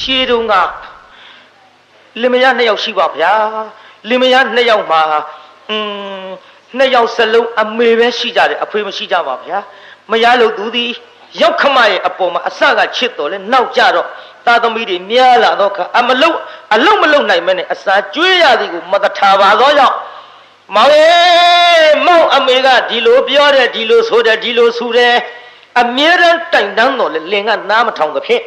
ရှေးတုန်းကလင်မယားနှစ်ယောက်ရှိပါဗျာလင်မယားနှစ်ယောက်မှာอืมနှစ်ယောက်စလုံးအမေပဲရှိကြတယ်အဖေမရှိကြပါဗျာမယားလို့သူသည်ရောက်ခမရဲ့အပေါ်မှာအစကချစ်တော်လဲနောက်ကြတော့သာသမီတွေများလာတော့ခါအမလုံးအလုံးမလုံးနိုင်မဲနဲ့အစာကျွေးရသည်ကိုမတထာပါသောကြောင့်မောင်ရဲ့မောင်အမေကဒီလိုပြောတယ်ဒီလိုဆိုတယ်ဒီလိုဆိုတယ်အမြဲတမ်းတိုင်တန်းတော်လဲလင်ကနားမထောင်သဖြင့်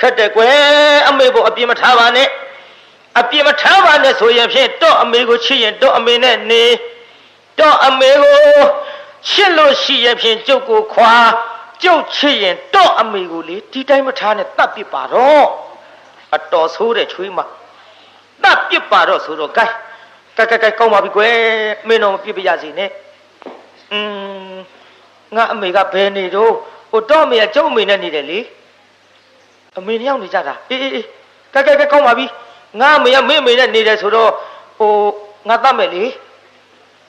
ခက်တယ်ကွယ်အမေကိုအပြစ်မထားပါနဲ့အပြစ်မထားပါနဲ့ဆိုရင်ဖြင့်တော့အမေကိုချစ်ရင်တော့အမေနဲ့နေတော့အမေကိုချစ်လို့ရှိရင်ဖြင့်ကျုပ်ကိုခွာကျုပ်ချစ်ရင်တော့အမေကိုလေဒီတိုင်းမထားနဲ့တတ်ပစ်ပါတော့အတော်ဆိုးတဲ့ချွေးမတတ်ပစ်ပါတော့ဆိုတော့ gain ကဲကဲကဲကောင်းပါပြီကွယ်မင်းတော့မပြစ်ပြရစီနဲ့อืมငါအမေကဘယ်နေတော့ဟိုတော့အမေကကျုပ်အမေနဲ့နေတယ်လေ အမေနှစ်ယောက်နေကြတာအေးအေးအေးကဲကဲကဲကောင်းပါပြီငါအမေကမင်းအမေနဲ့နေတယ်ဆိုတော့ဟိုငါတတ်မယ်လေ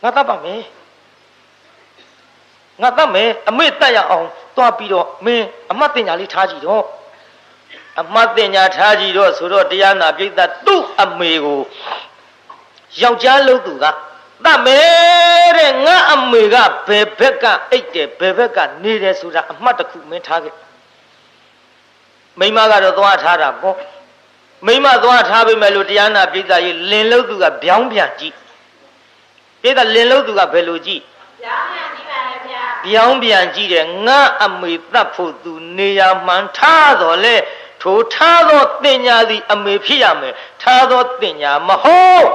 ငါတတ်ပါမယ်ငါတတ်မယ်အမေတတ်ရအောင်သွားပြီးတော့မင်းအမတ်တင်ညာလေးထားကြည့်တော့အမတ်တင်ညာထားကြည့်တော့ဆိုတော့တရားနာပြိဿသူ့အမေကိုယောက်ျားလို့သူကတတ်မယ်တဲ့ငါအမေကဘယ်ဘက်ကအိတ်တယ်ဘယ်ဘက်ကနေတယ်ဆိုတာအမှတ်တစ်ခုမင်းထားခဲ့ မိမကတော့သွားထားတာပေါ့မိမသွားထားပြီမဲ့လို့တရားနာပိဿကြီးလင်လို့သူကဗျောင်းပြန်ကြည့်ပိဿလင်လို့သူကဘယ်လိုကြည့်ပြောင်းပြန်ကြည့်ပါလေဗျာဗျောင်းပြန်ကြည့်တယ်ငါအမေတတ်ဖို့သူနေရာမှန်ထားတော်လဲထိုထားသောတင်ညာသည် အမေဖြစ်ရမယ်ထားသောတင်ညာမဟုတ်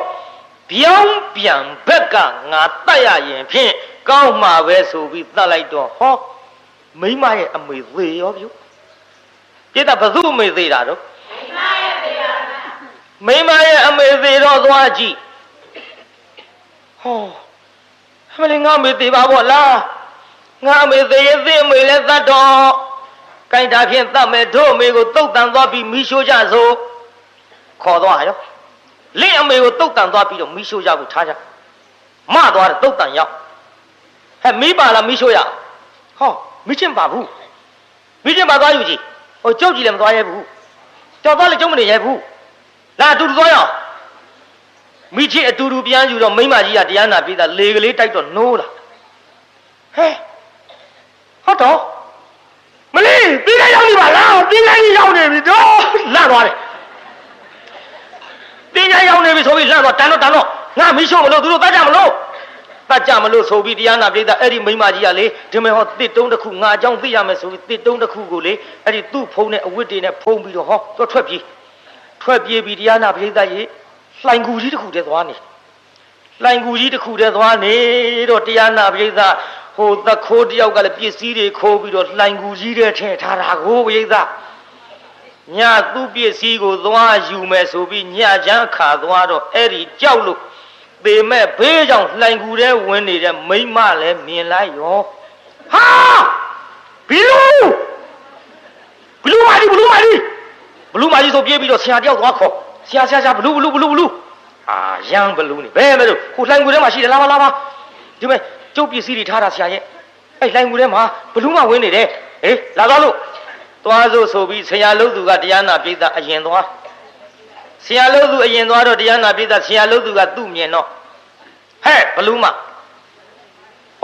ဗျောင်းပြန်ဘက်ကငါတတ်ရရင်ဖြင့်ကောင်းမှာပဲဆိုပြီးတတ်လိုက်တော့ဟောမိမရဲ့အမေသေရောပြု ပိဿဘသူအမေသေးတာတော့မိမရဲ့ပြေပါဗျာမိမရဲ့အမေသေးတော့သွားကြည့်ဟောအမလေးငါအမေသေးပါဘောလားငါအမေသေးရဲ့သေးအမေလည်းသတ်တော့ကြိုင်တာဖြင့်သတ်မယ်တို့အမေကိုတုတ်တန်သွားပြီးမိရှိုးကြစို့ခေါ်သွားရောလင့်အမေကိုတုတ်တန်သွားပြီးတော့မိရှိုးကြဖို့ထားကြမသွားတယ်တုတ်တန်ရောက်ဟဲ့မိပါလားမိရှိုးရဟောမိချင်းပါဘူးမိချင်းပါသွားယူကြည့် ဟိုကြုတ်ကြည့်လည်းမသွားရဲဘူးကြောက်သွားလည်းကျုံမနေရဲဘူးလာအတူတူသွားရအောင်မိချစ်အတူတူပြန်ယူတော့မိမကြီးကတရားနာပြေးတာလေကလေးတိုက်တော့နိုးလာဟဲဟုတ်တော့မလေးပြီးလိုက်ရောက်နေပါလားပြီးလိုက်ရောက်နေပြီတော့လန့်သွားတယ်ပြီးလိုက်ရောက်နေပြီဆိုပြီးလန့်သွားတန်တော့တန်တော့ငါမိရှို့မလို့သူတို့တတ်ကြမလို့ တတ်ကြမလို့ဆိုပြီးတရားနာပြေးတာအဲ့ဒီမိမကြီးကလေဒီမဲ့ဟောတစ်တုံးတစ်ခုငါအကြောင်းသိရမယ်ဆိုပြီးတစ်တုံးတစ်ခုကိုလေအဲ့ဒီသူ့ဖုံးနဲ့အဝတ်တွေနဲ့ဖုံးပြီးတော့ဟောတော့ထွက်ပြေးထွက်ပြေးပြီးတရားနာပရိသတ်ရေလှိုင်ကူကြီးတစ်ခုတည်းသွားနေလှိုင်ကူကြီးတစ်ခုတည်းသွားနေတော့တရားနာပရိသတ်ဟိုသခိုးတယောက်ကလည်းပစ္စည်းတွေခိုးပြီးတော့လှိုင်ကူကြီးတဲ့ထဲထားတာကိုပရိသတ်ညသူ့ပစ္စည်းကိုသွားယူမယ်ဆိုပြီးညချမ်းခါသွားတော့အဲ့ဒီကြောက်လို့ ပေမဲ့ဘေးကြောင့်လှိုင်ကူထဲဝင်နေတဲ့မိမလည်းမြင်လိုက်ရောဟာဘီလူဘလူမာဒီဘလူမာဒီဘလူးမကြီးဆိုပြေးပြီးတော့ဆရာတယောက်သွားခေါ်ဆရာဆရာဆရာဘလူးဘလူးဘလူးဘလူးအာရန်ဘလူးနေဘယ်မဲ့လို့ဟိုလှိုင်ကူထဲမှာရှိတယ်လာပါလာပါဒီမဲ့ကျုပ်ပစ္စည်းတွေထားတာဆရာရဲ့အဲ့လှိုင်ကူထဲမှာဘလူးမဝင်နေတယ်ဟေးလာတော့လို့သွားစို့ဆိုပြီးဆရာလုံးသူကတရားနာပိသအရင်သွား ဆရာလုံးသူအရင်သွားတော့တရားနာပိသဆရာလုံးသူကသူ့မြင်တော့ဟဲ့ဘလူးမ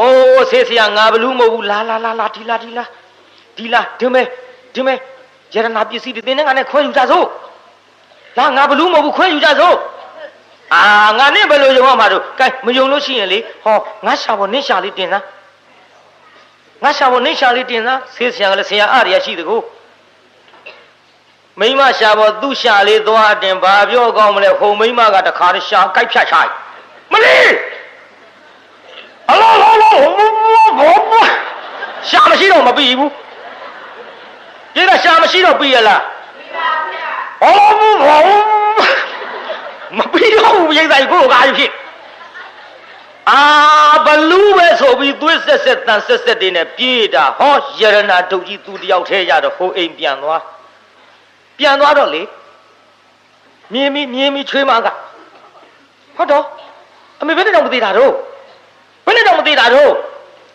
အိုးဆေးဆရာငါဘလူးမဟုတ်ဘူးလာလာလာလာဒီလာဒီလာဒီလာဒီမဲ့ဒီမဲ့ယရနာပစ္စည်းတွေသင်နဲ့ငါနဲ့ခွဲယူကြစို့လာငါဘလူးမဟုတ်ဘူးခွဲယူကြစို့အာငါနဲ့ဘယ်လိုယုံရမှာတို့ကဲမယုံလို့ရှိရင်လေဟောငါရှာဖို့နင့်ရှာလေးတင်သားငါရှာဖို့နင့်ရှာလေးတင်သားဆေးဆရာကလည်းဆရာအရိယာရှိတကူ မိမရှာဖို့သူ့ရှာလေးသွားတင်ဘာပြောကောင်းမလဲဟိုမိမကတခါတည်းရှာကြိုက်ဖြတ်ချိုက်မလေးအလောလောလောဘောရှာမရှိတော့မပြီးဘူးကျေးတာရှာမရှိတော့ပြီရလားပြေပါဗျာဟောဘူးဟောမပြီးတော့ဘူးရိတ်တိုင်းကိုကားဖြစ်အာဘလူးပဲဆိုပြီးသွေးဆက်ဆက်တန်ဆက်ဆက်တွေနဲ့ပြေးတာဟောယရနာဒုတ်ကြီးသူတယောက်ထဲရတော့ဟိုအိမ်ပြန်သွား ပြန်သွားတော့လေမြင်းမီမြင်းမီချွေးမကဟုတ်တော့အမေဘယ်နဲ့တော့မသေးတာတော့ဘယ်နဲ့တော့မသေးတာတော့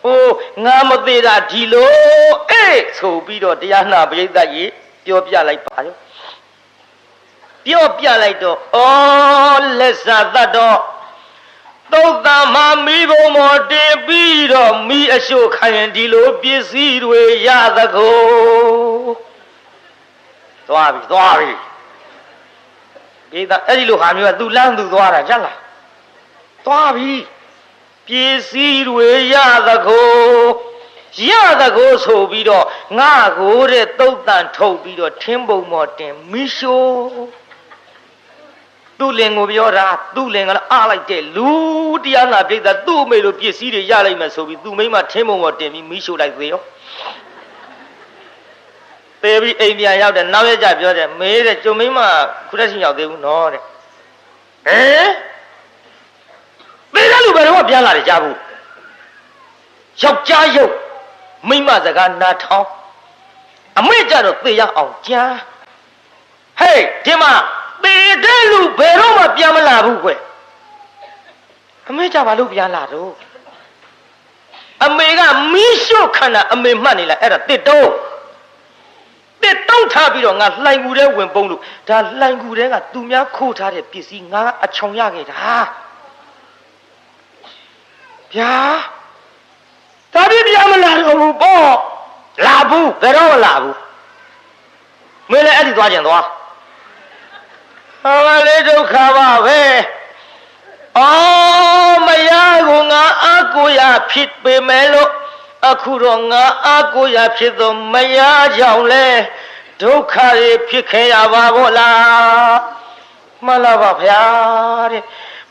ဟိုငါမသေးတာဒီလိုအေးဆိုပြီးတော့တရားနာပရိသတ်ကြီးပြောပြလိုက်ပါရောပြောပြလိုက်တော့ဩလက်စာသတ်တော့သုတ်တံမမီးဘုံမော်တင်ပြီးတော့မိအရှို့ခိုင်ဒီလိုပစ္စည်းတွေရသကို သွားပြီသွားပြီဒီသားအဲ့ဒီလိုဟာမျိုးက तू လမ်း तू သွားတာကြက်လားသွားပြီပစ္စည်းတွေရသကိုရသကိုဆိုပြီးတော့ငါကိုတဲ့သုတ်တန်ထုတ်ပြီးတော့ထင်းပုံမော်တင်မိရှို့သူ့လင်ကိုပြောတာသူ့လင်ကလည်းအားလိုက်တဲ့လူတရားနာပြိတ္တာသူ့အမေလိုပစ္စည်းတွေရလိုက်မယ်ဆိုပြီးသူ့မိမထင်းပုံမော်တင်ပြီးမိရှို့လိုက်သေးရော ပေပြီးအိမ်ပြန်ရောက်တယ်နောက်ရကြပြောတယ်မေးတဲ့ကျုံမိမခုတည်းချင်းရောက်သေးဘူးနော်တဲ့ဟမ်ပေးတယ်လူဘယ်တော့မှပြန်လာတယ်ကြားဘူးယောက်ျားရုပ်မိမစကားနားထောင်အမေကြတော့သေရအောင်ကြားဟေးဒီမှာသေတဲ့လူဘယ်တော့မှပြန်မလာဘူးကွယ်အမေကြဘာလို့ပြန်လာတော့အမေကမီးရှို့ခန္ဓာအမေမှတ်နေလားအဲ့ဒါတစ်တုံး တစ်တုံးထားပြီးတော့ငါလှိုင်ကူတဲ့ဝင်ပုံးလို့ဒါလှိုင်ကူတဲ့ကသူများခိုးထားတဲ့ပစ္စည်းငါအချောင်ရခဲ့တာဗျာဒါပြပြန်မလာတော့ဘူးပေါ့လာဘူးဘယ်တော့မှလာဘူးမင်းလည်းအဲ့ဒီသွားကြင်သွားဟာလေဒုက္ခပါပဲအော်မရကိုငါအကိုရဖြစ်ပေမဲ့လို့ အခုတော့ငါအကိုရဖြစ်တော့မရကြောင်လဲဒုက္ခတွေဖြစ်ခဲ့ရပါဘောလားမှန်လားပါဗျာတဲ့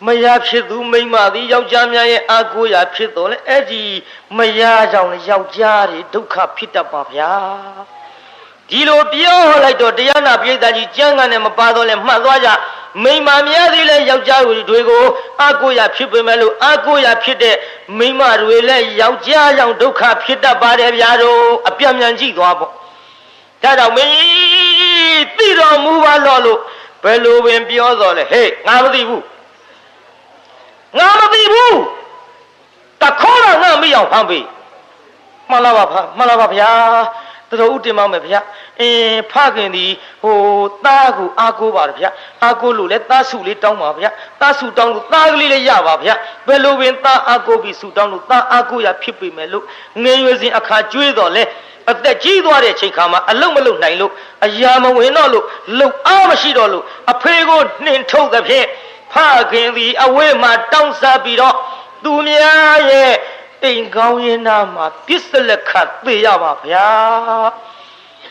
မရဖြစ်သူမိမ့်မသည်ယောက်ျားများရဲ့အကိုရဖြစ်တော့လေအဲ့ဒီမရကြောင်ယောက်ျားတွေဒုက္ခဖြစ်တတ်ပါဗျာဒီလိုပြောလိုက်တော့တရားနာပိဋကကြီးကြမ်းကန်နဲ့မပါတော့လဲမှတ်သွားကြ မိမ္မာများသည်လည်းယောက်ျားတွေကိုအကိုရဖြစ်ပေမဲ့လို့အကိုရဖြစ်တဲ့မိမတွေလည်းယောက်ျားကြောင့်ဒုက္ခဖြစ်တတ်ပါတယ်ဗျာတို့အပြတ်မြန်ကြည့်သွားပေါ့ဒါတော့မင်းသိတော်မူပါတော့လို့ဘယ်လိုပင်ပြောတော်လဲဟေးငါမသိဘူးငါမသိဘူးတခေါ်တော့ငါမရောက်ဖမ်းပြီမှန်လားပါဖမှန်လားပါဗျာ တော်ဦးတင်ပါမယ်ဗျာအင်းဖခင်ဒီဟိုသားကိုအားကိုးပါတယ်ဗျာအားကိုးလို့လဲသားစုလေးတောင်းပါဗျာသားစုတောင်းလို့သားကလေးလည်းရပါဗျာဘယ်လိုပင်သားအားကိုးပြီးစုတောင်းလို့သားအားကိုးရဖြစ်ပေမဲ့လို့ငယ်ရွယ်စဉ်အခါကျွေးတော်လဲအသက်ကြီးသွားတဲ့ချိန်ခါမှာအလုံးမလုံးနိုင်လို့အရာမဝင်တော့လို့လုံအားမရှိတော့လို့အဖေကိုနှင်ထုတ်သဖြင့်ဖခင်သည်အဝေးမှာတောင်းစားပြီးတော့သူများရဲ့ အိမ်ကောင်းရင်နာမှာပြစ်စလက်ခတ်သိရပါဗျာ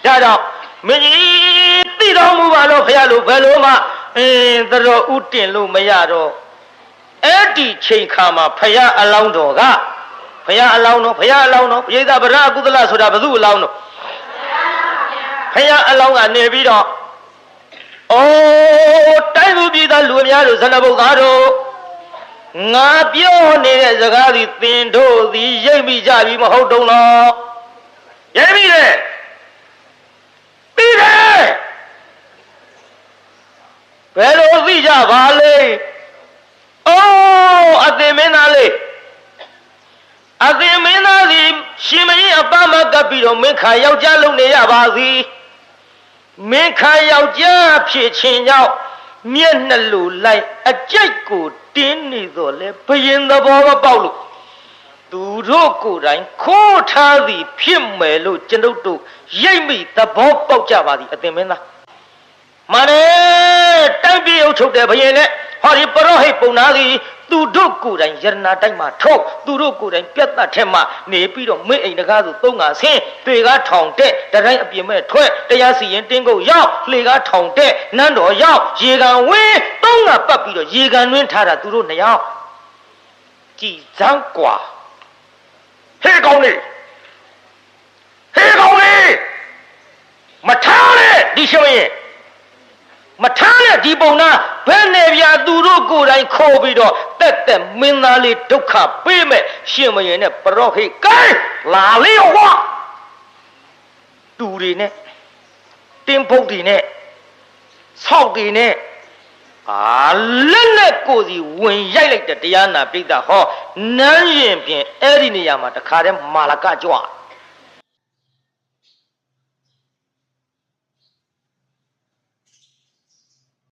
ဒါကြောင့်မင်းကြီးသိတော်မူပါလို့ဖះလို့ဘယ်လိုမှအင်းသတော်ဥတင်လို့မရတော့အဲ့ဒီချိန်ခါမှာဖះအလောင်းတော်ကဖះအလောင်းတော်ဖះအလောင်းတော်ပရိသဗရကုသလဆိုတာဘယ်သူအလောင်းတော်ဖះအလောင်းကနေပြီးတော့အိုးတိုင်းသူပြည်သားလူအများတို့ဇနဘုတ်သားတို့ ငါပြောနေတဲ့စကားသည်သင်တို့သည်ရိပ်မိကြပြီမဟုတ်တုံးလားရိပ်မိတယ်ပြီးတယ်ဘယ်လိုသိကြပါလဲအိုးအသင်မင်းသားလေးအသင်မင်းသားသည်ရှင်မင်းအပမကပ်ပြီးတော့မင်းခါယောက်ျားလုံနေရပါသည်မင်းခါယောက်ျားဖြစ်ခြင်းကြောင့် မျက်နှလူလိုက်အကြိုက်ကိုတင်းနေတော့လေဘယင်သဘောမပေါက်လို့သူတို့ကိုယ်တိုင်ခိုးထားသည်ဖြစ်မယ်လို့ကျွန်ုပ်တို့ရိပ်မိသဘောပေါက်ကြပါသည်အသင်မင်းသားမနဲ့တိုက်ပြေအုပ်ချုပ်တဲ့ဘယင်နဲ့ဟောဒီပရောဟိတ်ပုံနာသည် သူတို့ကိုယ်တိုင်ယရနာတိုက်မှာထုတ်သူတို့ကိုယ်တိုင်ပြတ်တတ်ထဲမှာနေပြီးတော့မင်းအိမ်တကားဆိုသုံးငါဆင်းပေကားထောင်တက်တတိုင်းအပြင်မဲ့ထွက်တရားစီရင်တင်းကုတ်ရောက်လှေကားထောင်တက်နန်းတော်ရောက်ရေကန်ဝင်းသုံးငါပတ်ပြီးတော့ရေကန်တွင်းထားတာသူတို့နှစ်ယောက်ကြည်စမ်းกว่าဟဲ့ကောင်းလေးဟဲ့ကောင်းလေးမထားနဲ့ဒီရှုံးရင်မထားနဲ့ဒီပုံနာဘယ်နဲ့ပြသူတို့ကိုယ်တိုင်ခေါ်ပြီးတော့ တက်တက်မင်းသားလေးဒုက္ခပေးမဲ့ရှင်မရင်နဲ့ပရောဟိတ်ကိုင်းလာလေးဟောတူတွေနဲ့တင်းဖုတ်တွေနဲ့ဆောက်တွေနဲ့အာလက်နဲ့ကိုယ်စီဝင်ရိုက်လိုက်တဲ့တရားနာပိဋကဟောနန်းရင်ဖြင့်အဲ့ဒီနေရာမှာတခါတည်းမာလကကြွား